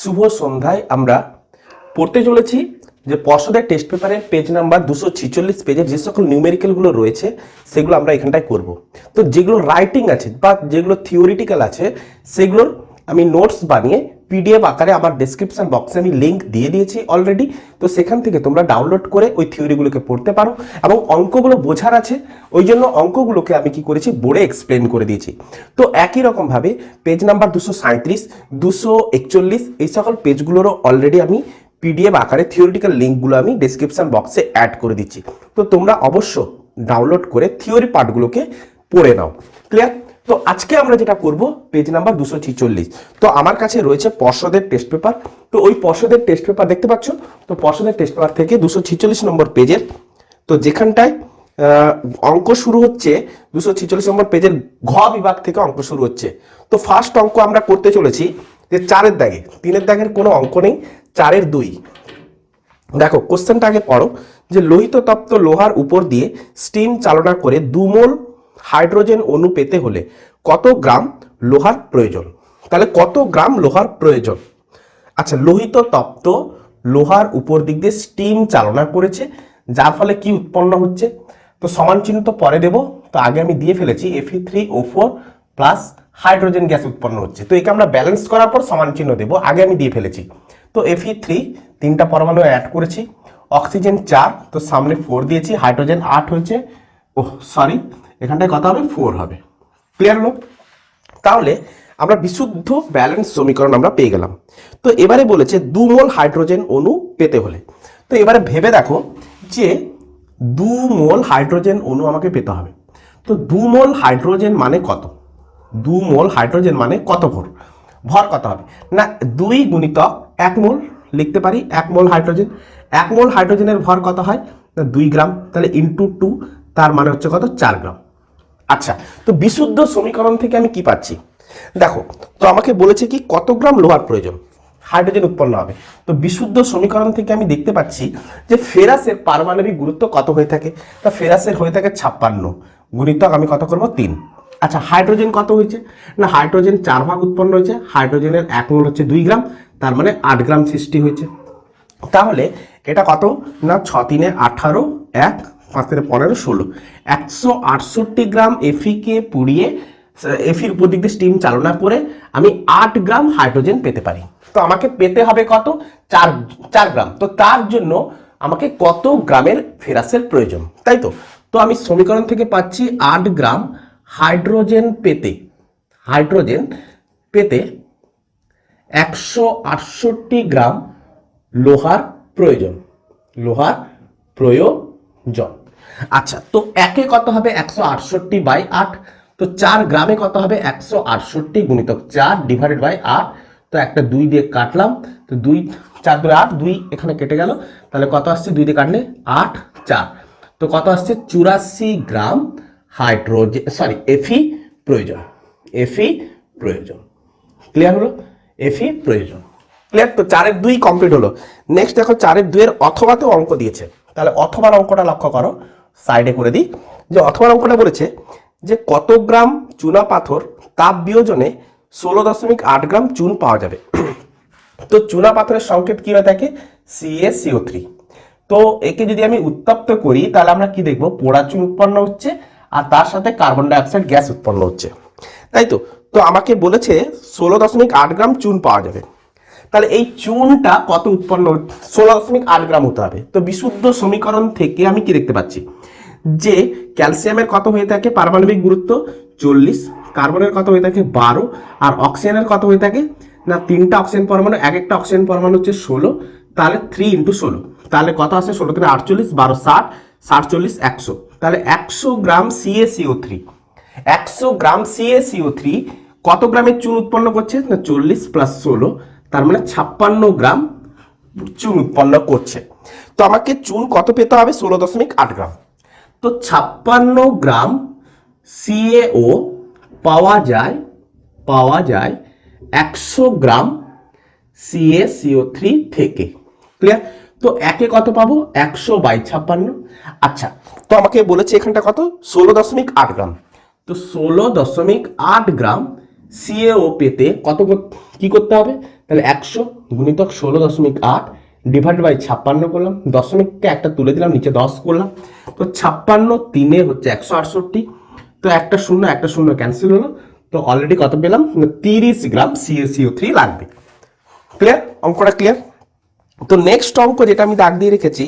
শুভ সন্ধ্যায় আমরা পড়তে চলেছি যে পর্ষদের টেস্ট পেপারের পেজ নাম্বার দুশো ছিচল্লিশ পেজের যে সকল নিউমেরিক্যালগুলো রয়েছে, সেগুলো আমরা এখানটায় করব। তো যেগুলো রাইটিং আছে বা যেগুলো থিওরিটিক্যাল আছে, সেগুলোর আমি নোটস বানিয়ে পিডিএফ আকারে আমার ডেসক্রিপশন বক্সে আমি লিঙ্ক দিয়ে দিয়েছি অলরেডি তো সেখান থেকে তোমরা ডাউনলোড করে ওই থিওরিগুলোকে পড়তে পারো এবং অঙ্কগুলো বোঝার আছে। ওই জন্য অঙ্কগুলোকে আমি কি করেছি? বোর্ডে এক্সপ্লেন করে দিয়েছি। তো একই রকমভাবে পেজ নাম্বার দুশো সাঁত্রিশ দুশো একচল্লিশ, এই সকল পেজগুলোরও অলরেডি আমি পিডিএফ আকারে থিওরিটিক্যাল লিঙ্কগুলো আমি ডেসক্রিপশন বক্সে অ্যাড করে দিচ্ছি। তো তোমরা অবশ্য ডাউনলোড করে থিওরি পার্টগুলোকে পড়ে নাও। ক্লিয়ার তো আজকে আমরা যেটা করব পেজ নাম্বার দুশো ছিচল্লিশ। তো আমার কাছে রয়েছে পর্ষদের টেস্ট পেপার তো ওই পর্ষদের টেস্ট পেপার দেখতে পাচ্ছ? তো পর্ষদের টেস্ট পেপার থেকে দুশো ছিচল্লিশ নম্বর পেজের তো যেখানটায় অঙ্ক শুরু হচ্ছে, দুশো ছিচল্লিশ নম্বর পেজের ঘ বিভাগ থেকে অঙ্ক শুরু হচ্ছে। তো ফার্স্ট অঙ্ক আমরা করতে চলেছি যে চারের দাগে। তিনের দাগের কোনো অঙ্ক নেই, চারের দুই। দেখো কোশ্চেনটা আগে পড়ো, যে লোহিত তপ্ত লোহার উপর দিয়ে স্টিম চালনা করে দুমোল হাইড্রোজেন অণু পেতে হলে কত গ্রাম লোহার প্রয়োজন? তাহলে কত গ্রাম লোহার প্রয়োজন? আচ্ছা লোহিত তপ্ত লোহার উপর দিক দিয়ে স্টিম চালনা করেছে, যার ফলে কি উৎপন্ন হচ্ছে? তো সমান চিহ্ন তো পরে দেব, তো আগে আমি দিয়ে ফেলেছি এফি থ্রি ও ফোর প্লাস হাইড্রোজেন গ্যাস উৎপন্ন হচ্ছে। তো একে আমরা ব্যালেন্স করার পর সমান চিহ্ন দেবো, আগে আমি দিয়ে ফেলেছি। তো এফি থ্রি তিনটা পরমাণু অ্যাড করেছি অক্সিজেন চার, তো সামনে ফোর দিয়েছি হাইড্রোজেন আট হয়েছে ও সরি এখানটায় কত হবে ফোর হবে। ক্লিয়ার হলো তাহলে আমরা বিশুদ্ধ ব্যালেন্স সমীকরণ আমরা পেয়ে গেলাম। তো এবারে বলেছে দু মোল হাইড্রোজেন অণু পেতে হলে। তো এবারে ভেবে দেখো যে দু মোল হাইড্রোজেন অণু আমাকে পেতে হবে। তো দু মোল হাইড্রোজেন মানে কত? দু মোল হাইড্রোজেন মানে কত ভর? ভর কত হবে? না, দুই গুণিতক এক মোল, লিখতে পারি এক মোল হাইড্রোজেন এক মোল হাইড্রোজেনের ভর কত হয়? না, দুই গ্রাম, তাহলে ইন্টু টু তার মানে হচ্ছে কত? চার গ্রাম। আচ্ছা তো বিশুদ্ধ সমীকরণ থেকে আমি কি পাচ্ছি? দেখো, তো আমাকে বলেছে কি কত গ্রাম লোহার প্রয়োজন? হাইড্রোজেন উৎপন্ন হবে। তো বিশুদ্ধ সমীকরণ থেকে আমি দেখতে পাচ্ছি যে ফেরাসের পারমাণবিক গুরুত্ব কত হয়ে থাকে? তা ফেরাসের হয়ে থাকে ছাপ্পান্ন গুণিতক আমি কত করব? তিন। আচ্ছা হাইড্রোজেন কত হয়েছে? না, হাইড্রোজেন চার ভাগ উৎপন্ন হয়েছে, হাইড্রোজেনের এক মোল হচ্ছে দুই গ্রাম, তার মানে আট গ্রাম সৃষ্টি হয়েছে। তাহলে এটা কত? না, ছ, তিনে আঠারো, এক পাঁচ তিনে পনেরো ষোলো। একশো আটষট্টি গ্রাম এফিকে পুড়িয়ে এফির উপর দিক দিয়ে স্টিম চালনা করে আমি আট গ্রাম হাইড্রোজেন পেতে পারি। তো আমাকে পেতে হবে কত? চার চার গ্রাম। তো তার জন্য আমাকে কত গ্রামের ফেরাসের প্রয়োজন? তাই তো? তো আমি সমীকরণ থেকে পাচ্ছি আট গ্রাম হাইড্রোজেন পেতে হাইড্রোজেন পেতে একশো আটষট্টি গ্রাম লোহার প্রয়োজন। লোহার প্রয়োজন। আচ্ছা তো একে কত হবে? একশো আটষট্টি বাই আট। তো চার গ্রামে কত হবে? একশো আটষট্টি গুণিতক চার ডিভাইডেড বাই আট। তো একটা দুই দিয়ে কাটলাম। তো দুই, চার দুই আট, দুই এখানে কেটে গেল। তাহলে কত আসছে? দুই দিয়ে কাটলে আট, চার। তো কত আসছে? চুরাশি গ্রাম হাইড্রোজেন সরি এফি প্রয়োজন। এফি প্রয়োজন। ক্লিয়ার হলো? এফি প্রয়োজন। ক্লিয়ার তো চারের দুই কমপ্লিট হলো। নেক্সট দেখো, চারের দুইয়ের অথবাতেও অঙ্ক দিয়েছে। তাহলে অথবার অঙ্কটা লক্ষ্য করো। সাইডে করে দিই। যে অথবার অঙ্কটা বলেছে যে কত গ্রাম চুনা পাথর তাপ বিয়োজনে ষোলো দশমিক আট গ্রাম চুন পাওয়া যাবে। তো চুনা পাথরের সংকেত কি হয়ে থাকে? সিএসিও থ্রি তো একে যদি আমি উত্তপ্ত করি, তাহলে আমরা কি দেখব? পোড়া চুন উৎপন্ন হচ্ছে আর তার সাথে কার্বন ডাইঅক্সাইড গ্যাস উৎপন্ন হচ্ছে। তাই তো? তো আমাকে বলেছে ষোলো দশমিক আট গ্রাম চুন পাওয়া যাবে। তাহলে এই চুনটা কত উৎপন্ন ষোলো দশমিক আট গ্রাম হতে হবে। তো বিশুদ্ধ সমীকরণ থেকে আমি কি দেখতে পাচ্ছি? যে ক্যালসিয়ামের কত হয়ে থাকে পারমাণবিক গুরুত্ব চল্লিশ, কার্বনের কত হয়ে থাকে বারো, আর অক্সিজেনের কত হয়ে থাকে? না, তিনটা অক্সিজেন পরমাণু, এক একটা অক্সিজেন পরমাণু হচ্ছে ষোলো, তাহলে থ্রি ইন্টু ষোলো। তাহলে কত আসে ষোলো? থেকে আটচল্লিশ, বারো, ষাট ষাট চল্লিশ একশো। তাহলে একশো গ্রাম সিএসিও থ্রি একশো গ্রাম সিএসিও থ্রি কত গ্রামের চুন উৎপন্ন করছে? না, চল্লিশ প্লাস ষোলো, তার মানে ছাপ্পান্ন গ্রাম চুন উৎপন্ন করছে। তো আমাকে চুন কত পেতে হবে? ষোলো দশমিক আট গ্রাম। তো ছাপ্পান্ন গ্রাম সিএও পাওয়া যায় পাওয়া যায় একশো গ্রাম C A C O three থেকে। ক্লিয়ার তো একে কত পাবো? একশো বাই ছাপ্পান্ন। আচ্ছা তো আমাকে বলেছে এখানটা কত? ষোলো দশমিক আট গ্রাম। তো ষোলো দশমিক আট গ্রাম সিএও পেতে কত কি করতে হবে? তাহলে একশো গুণিতক ষোলো দশমিক আট ডিভাইড বাই ছাপ্পান্ন করলাম, দশমিককে একটা তুলে দিলাম, নিচে দশ করলাম। তো ছাপ্পান্ন তিনে হচ্ছে একশো আটষট্টি। তো একটা শূন্য একটা শূন্য ক্যান্সেল হলো। তো অলরেডি কত পেলাম? তিরিশ গ্রাম সিএসিও থ্রি লাগবে। ক্লিয়ার অঙ্কটা ক্লিয়ার তো নেক্সট অঙ্ক যেটা আমি দাগ দিয়ে রেখেছি,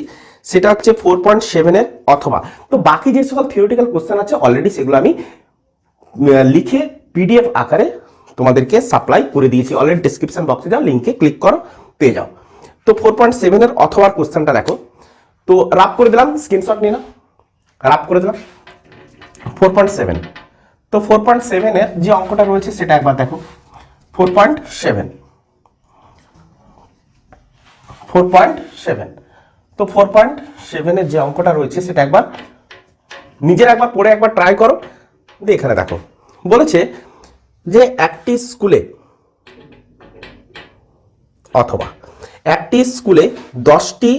সেটা হচ্ছে ফোর পয়েন্ট সেভেনের অথবা। তো বাকি যে সকল থিওরিটিক্যাল কোশ্চেন আছে অলরেডি সেগুলো আমি লিখে পিডিএফ আকারে তোমাদেরকে সাপ্লাই করে দিয়েছি। অলরেডি ডিসক্রিপশন বক্সে যাও লিঙ্কে ক্লিক করো, পেয়ে যাও। তো ফোর পয়েন্ট সেভেনের অথবার কোশ্চেনটা দেখো। তো রাপ করে দিলাম স্ক্রিনশট নিয়ে না রাপ করে দিলাম। ফোর পয়েন্ট সেভেন তো ফোর পয়েন্ট সেভেনের যে অঙ্কটা রয়েছে সেটা একবার দেখো। Four point seven four point seven তো ফোর পয়েন্ট সেভেনের যে অঙ্কটা রয়েছে সেটা একবার নিজের একবার পড়ে একবার ট্রাই করো। দিয়ে এখানে দেখো। বলেছে যে একটি স্কুলে অথবা একটি স্কুলে দশটি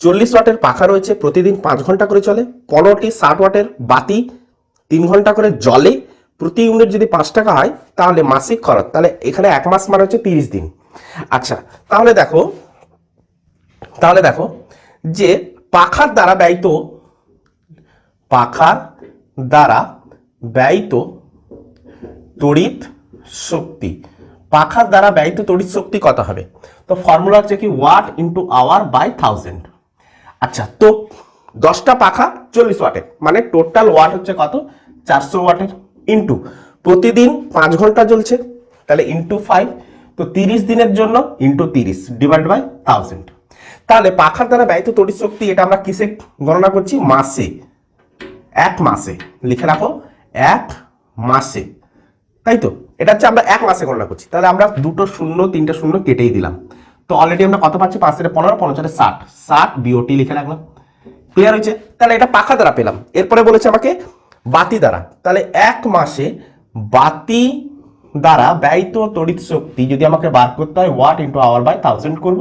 চল্লিশ ওয়াটের পাখা রয়েছে, প্রতিদিন পাঁচ ঘণ্টা করে চলে। পনেরোটি ষাট ওয়াটের বাতি, তিন ঘণ্টা করে জলে প্রতি ইউনিট যদি পাঁচ টাকা হয়, তাহলে মাসিক খরচ। তাহলে এখানে এক মাস মানে হচ্ছে তিরিশ দিন। আচ্ছা তাহলে দেখো তাহলে দেখো যে পাখার দ্বারা ব্যয়িত, পাখার দ্বারা ব্যয়িত তড়িৎ শক্তি পাখার দ্বারা ব্যয়িত তড়িৎ শক্তি কত হবে? তো ফর্মুলা হচ্ছে কি watt into hour by thousand আচ্ছা তো দশটা পাখা চল্লিশ ওয়াটের মানে টোটাল ওয়াট হচ্ছে কত? চারশো ওয়াটের ইন্টু প্রতিদিন পাঁচ ঘণ্টা চলছে, তাহলে ইন্টু ফাইভ তো তিরিশ দিনের জন্য ইন্টু তিরিশ ডিভাইড বাই থাউজেন্ড তাহলে পাখার দ্বারা ব্যয়িত তড়িৎ শক্তি এটা আমরা কিসে গণনা করছি? মাসে। এক মাসে। লিখে রাখো, এক মাসে। তাই তো? এটা হচ্ছে আমরা এক মাসে গণনা করছি। তাহলে আমরা দুটো শূন্য, তিনটা শূন্য কেটেই দিলাম। তো অলরেডি আমরা কত পাচ্ছি? পাঁচ থেকে পনেরো পনেরো চারে ষাট। ষাট বিওটি লিখে রাখলাম। ক্লিয়ার হয়েছে? তাহলে এটা পাখা দ্বারা পেলাম। এরপরে বলেছে আমাকে বাতি দ্বারা। তাহলে এক মাসে বাতি দ্বারা ব্যয়িত তড়িৎ শক্তি যদি আমাকে বার করতে হয় watt into hour by thousand করব।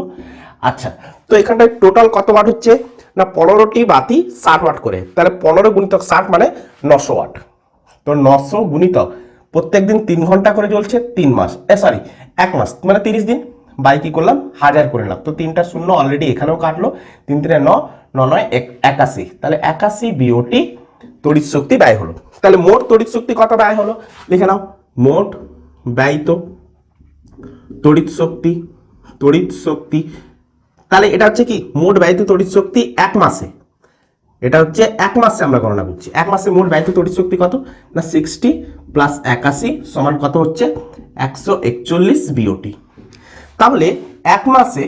আচ্ছা তো এখানটায় টোটাল কত ওয়াট হচ্ছে? না, পনেরোটি বাতি ষাট ওয়াট করে। তাহলে পনেরো গুণিতক ষাট মানে নশো ওয়াট তো নশো গুণিতক প্রত্যেকদিন তিন ঘণ্টা করে চলছে তিন মাস সরি এক মাস মানে তিরিশ দিন। বাই কি করলাম? হাজার করে নিলাম। তো তিনটা শূন্য অলরেডি এখানেও কাটলো। তিন, তিনে ন নয়, এক- একাশি। তাহলে একাশি বিওটি তড়িৎ শক্তি ব্যয় হলো। তাহলে মোট তড়িৎ শক্তি কত ব্যয় হলো? লিখে নাও। মোট ব্যয়িত তড়িৎ শক্তি তড়িৎ শক্তি। তাহলে এটা হচ্ছে কি? মোট ব্যয়িত তড়িৎ শক্তি এক মাসে। এটা হচ্ছে এক মাসে আমরা গণনা করছি। এক মাসে মোট ব্যয়িত তড়িৎ শক্তি কত? না সিক্সটি প্লাস একাশি সমান কত হচ্ছে? একশো একচল্লিশ বিওটি তাহলে এক মাসে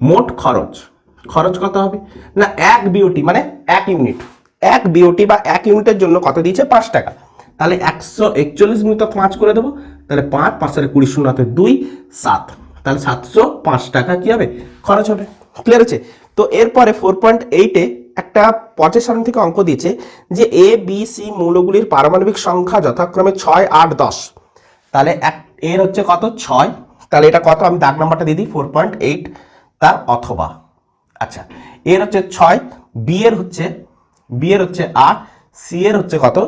মোট খরচ খরচ কত হবে? না, এক বিওটি মানে এক ইউনিট। এক বিওটি বা এক ইউনিটের জন্য কত দিয়েছে? পাঁচ টাকা। তাহলে একশো একচল্লিশ মিনিট পাঁচ করে দেবো। তাহলে পাঁচ পাঁচ সালে কুড়ি শূন্য হাতে দুই, সাত। তাহলে সাতশো পাঁচ টাকা কি হবে? খরচ হবে। ক্লিয়ার আছে তো এরপরে ফোর পয়েন্ট এইটে একটা পঁচাশ সারণ থেকে অঙ্ক দিয়েছে যে এ বি সি মৌলগুলির পারমাণবিক সংখ্যা যথাক্রমে ছয়, আট, দশ। তাহলে এক, এর হচ্ছে কত? ছয়। তাহলে এটা কত? আমি দাগ নাম্বারটা দিয়ে দিই ফোর পয়েন্ট এইট তার অথবা। আচ্ছা এর হচ্ছে ছয় বি এর হচ্ছে বি এর হচ্ছে আট সি এর হচ্ছে কত?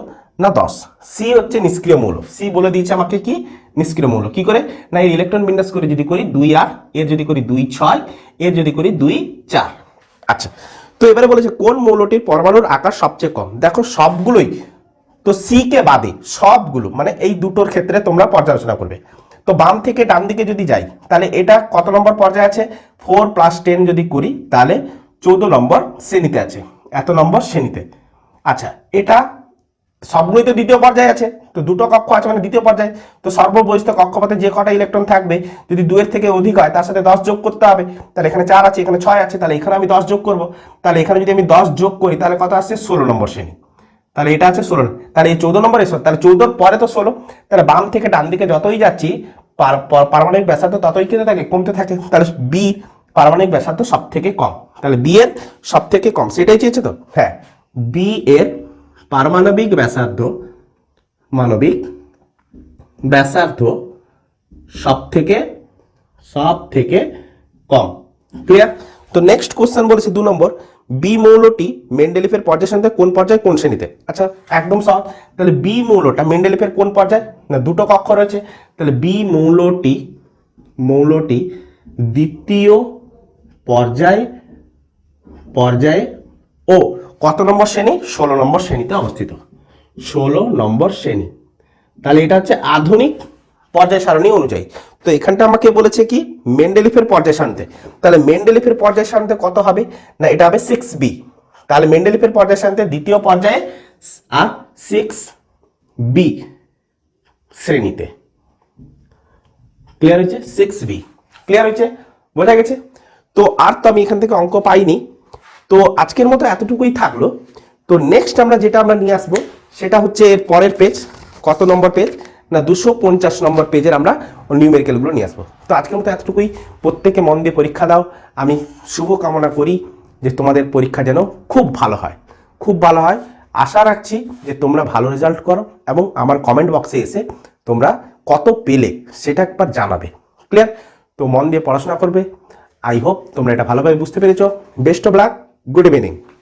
না, দশ। সি হচ্ছে নিষ্ক্রিয় মৌল। সি বলে দিয়েছে আমাকে কি? নিষ্ক্রিয় মৌল। কি করে? না এই ইলেকট্রন বিন্যাস করে যদি করি দুই আট এর যদি করি দুই, ছয়, এর যদি করি দুই, চার। আচ্ছা তো এবারে বলেছে, কোন মৌলটির পরমাণুর আকার সবচেয়ে কম? দেখো, সবগুলোই তো সি কে বাদে সবগুলো মানে এই দুটোর ক্ষেত্রে তোমরা পর্যালোচনা করবে। তো বাম থেকে ডান দিকে যদি যাই, তাহলে এটা কত নম্বর পর্যায়ে আছে? ফোর প্লাস টেন যদি করি, তাহলে চৌদ্দ নম্বর শ্রেণীতে আছে। এত নম্বর শ্রেণীতে। আচ্ছা এটা সবগুলোই তো দ্বিতীয় পর্যায়ে আছে, তো দুটো কক্ষ আছে মানে দ্বিতীয় পর্যায়ে। তো সর্ববহিষ্ঠ কক্ষপথে যে কটা ইলেকট্রন থাকবে, যদি দুয়ের থেকে অধিক হয়, তার সাথে দশ যোগ করতে হবে, তাহলে এখানে চার আছে, এখানে ছয় আছে, তাহলে এখানে আমি দশ যোগ করব। তাহলে এখানে যদি আমি দশ যোগ করি, তাহলে কত আসছে? ষোলো নম্বর শ্রেণি। তাহলে এটা আছে ষোলো। তাহলে এই চৌদ্দ নম্বর এসো তাহলে চৌদ্দর পরে তো ষোলো। তাহলে বাম থেকে ডান দিকে যতই যাচ্ছি, পার- পার- পারমাণবিক ব্যাসার্ধ ততই কেটে থাকে কমতে থাকে। তাহলে বি পারমাণবিক ব্যাসার্ধ সব থেকে কম। তাহলে বি এর সব থেকে কম। সেটাই চেয়েছে তো? হ্যাঁ। বি এর পারমাণবিক ব্যাসার্ধ, মানবিক ব্যাসার্ধ সব থেকে সব থেকে কম। ক্লিয়ার তো নেক্সট কোশ্চেন বলেছি দু নম্বর বি মৌলটি মেন্ডেলিফের পর্যায় সাথে কোন পর্যায়ে, কোন শ্রেণীতে? আচ্ছা একদম সহজ। তাহলে বি মৌলটা মেন্ডেলিফের কোন পর্যায়ে? না, দুটো কক্ষ রয়েছে। তাহলে বি মৌলটি মৌলটি দ্বিতীয় পর্যায়, পর্যায়ে ও কত নম্বর শ্রেণি? ষোলো নম্বর শ্রেণীতে অবস্থিত। ষোলো নম্বর শ্রেণি। তাহলে এটা হচ্ছে আধুনিক পর্যায় সারণী অনুযায়ী। তো এখানটা আমাকে বলেছে কি? মেন্ডেলিফের পর্যায় সারণীতে। তাহলে মেন্ডেলিফের পর্যায় সারণীতে কত হবে? না, এটা হবে সিক্স বি তাহলে মেন্ডেলিফের পর্যায় সারণীতে দ্বিতীয় পর্যায়ে আর সিক্স বি শ্রেণীতে। ক্লিয়ার হয়েছে? সিক্স বি ক্লিয়ার হয়েছে? বোঝা গেছে? তো আর তো আমি এখান থেকে অঙ্ক পাইনি। তো আজকের মতো এতটুকুই থাকল। তো নেক্সট আমরা যেটা আমরা নিয়ে আসব, সেটা হচ্ছে এর পরের পেজ কত নম্বর পেজ না, দুশো পঞ্চাশ নম্বর পেজের আমরা নিউমেরিক্যালগুলো নিয়ে আসব। তো আজকের মতো এতটুকুই। প্রত্যেকে মন দিয়ে পরীক্ষা দাও। আমি শুভ কামনা করি যে তোমাদের পরীক্ষা যেন খুব ভালো হয়। খুব ভালো হয়। আশা রাখছি যে তোমরা ভালো রেজাল্ট করো এবং আমার কমেন্ট বক্সে এসে তোমরা কত পেলে সেটা একবার জানাবে। ক্লিয়ার তো মন দিয়ে পড়াশোনা করবে। আই হোপ তোমরা এটা ভালোভাবে বুঝতে পেরেছ। Best of luck good evening.